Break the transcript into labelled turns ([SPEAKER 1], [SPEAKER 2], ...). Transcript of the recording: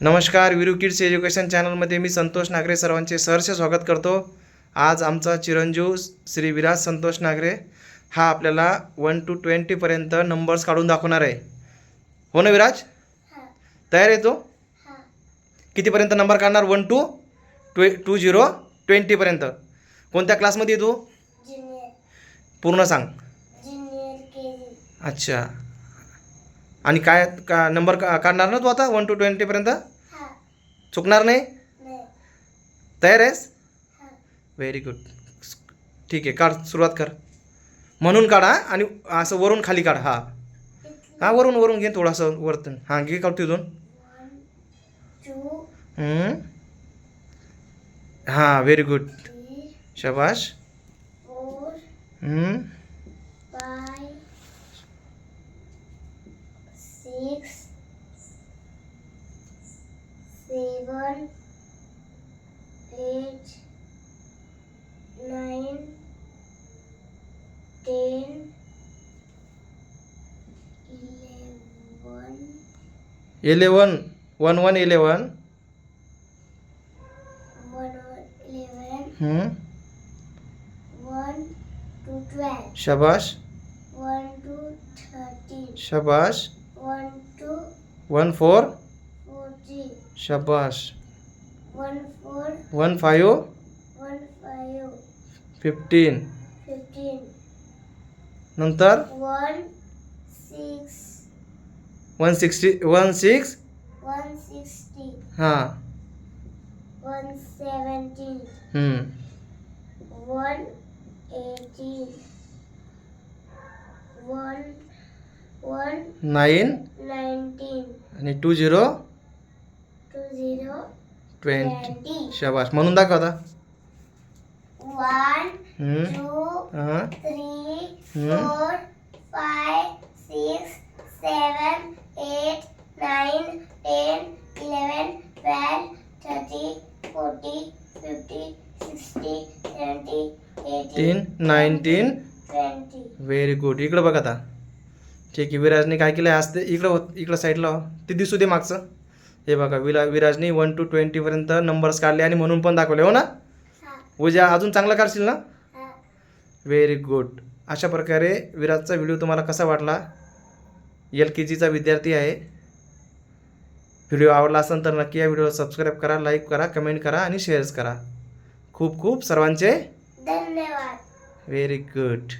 [SPEAKER 1] नमस्कार Veeru kids education चॅनलमध्ये मी संतोष नागरे सर्वांचे सहर्ष स्वागत करतो. आज आमचा चिरंजीव श्री विराज संतोष नागरे हा आपल्याला वन टू ट्वेंटीपर्यंत नंबर्स काढून दाखवणार आहे. हो ना विराज? तयार आहे तो? कितीपर्यंत नंबर काढणार? वन टू ट्वे टू झिरो ट्वेंटीपर्यंत कोणत्या क्लासमध्ये तू? पूर्ण सांग. अच्छा. आणि काय का नंबर का काढणार ना तू आता? वन टू ट्वेंटीपर्यंत चुकणार नाही? तयार आहेस? व्हेरी गुड ठीक आहे काढ सुरुवात कर. म्हणून काढा आणि असं वरून खाली काढ हा. हां वरून वरून घे थोडंसं वरतून. हां घे काढ तिथून हां very good
[SPEAKER 2] three
[SPEAKER 1] शबाश
[SPEAKER 2] four
[SPEAKER 1] hmm.
[SPEAKER 2] Five six seven eight nine ten eleven
[SPEAKER 1] eleven one one eleven
[SPEAKER 2] one eleven
[SPEAKER 1] hmm.
[SPEAKER 2] One two twelve
[SPEAKER 1] शबाश
[SPEAKER 2] one two thirteen
[SPEAKER 1] शबाश
[SPEAKER 2] one two
[SPEAKER 1] one four
[SPEAKER 2] fourteen
[SPEAKER 1] शबाश
[SPEAKER 2] one four
[SPEAKER 1] one five
[SPEAKER 2] one five
[SPEAKER 1] fifteen.
[SPEAKER 2] Fifteen.
[SPEAKER 1] नंतर?
[SPEAKER 2] One six.
[SPEAKER 1] One sixty one six?
[SPEAKER 2] One sixty.
[SPEAKER 1] हां.
[SPEAKER 2] One seventeen
[SPEAKER 1] hmm.
[SPEAKER 2] One eighteen one one
[SPEAKER 1] nine
[SPEAKER 2] nineteen
[SPEAKER 1] आणि two zero? Twenty शाबाश म्हणून दाखव आता.
[SPEAKER 2] One two
[SPEAKER 1] nine
[SPEAKER 2] ten
[SPEAKER 1] very good इकडं बघा आता. ठीक आहे विराजने काय केलं आहे आज ते इकडं इकडं साईडला हो. ते दिसू दे मागचं. हे बघा विरा विराजने वन टू ट्वेंटीपर्यंत नंबर्स काढले आणि म्हणून पण दाखवले हो ना? उद्या अजून चांगलं काढशील ना. व्हेरी गुड अशा प्रकारे विराजचा व्हिडिओ तुम्हाला कसा वाटला? एल के जीचा विद्यार्थी आहे. व्हिडिओ आवडला असेल तर नक्की या व्हिडिओला सबस्क्राईब करा लाईक करा कमेंट करा आणि शेअर्स करा. खूप खूप सर्वांचे
[SPEAKER 2] धन्यवाद.
[SPEAKER 1] Very good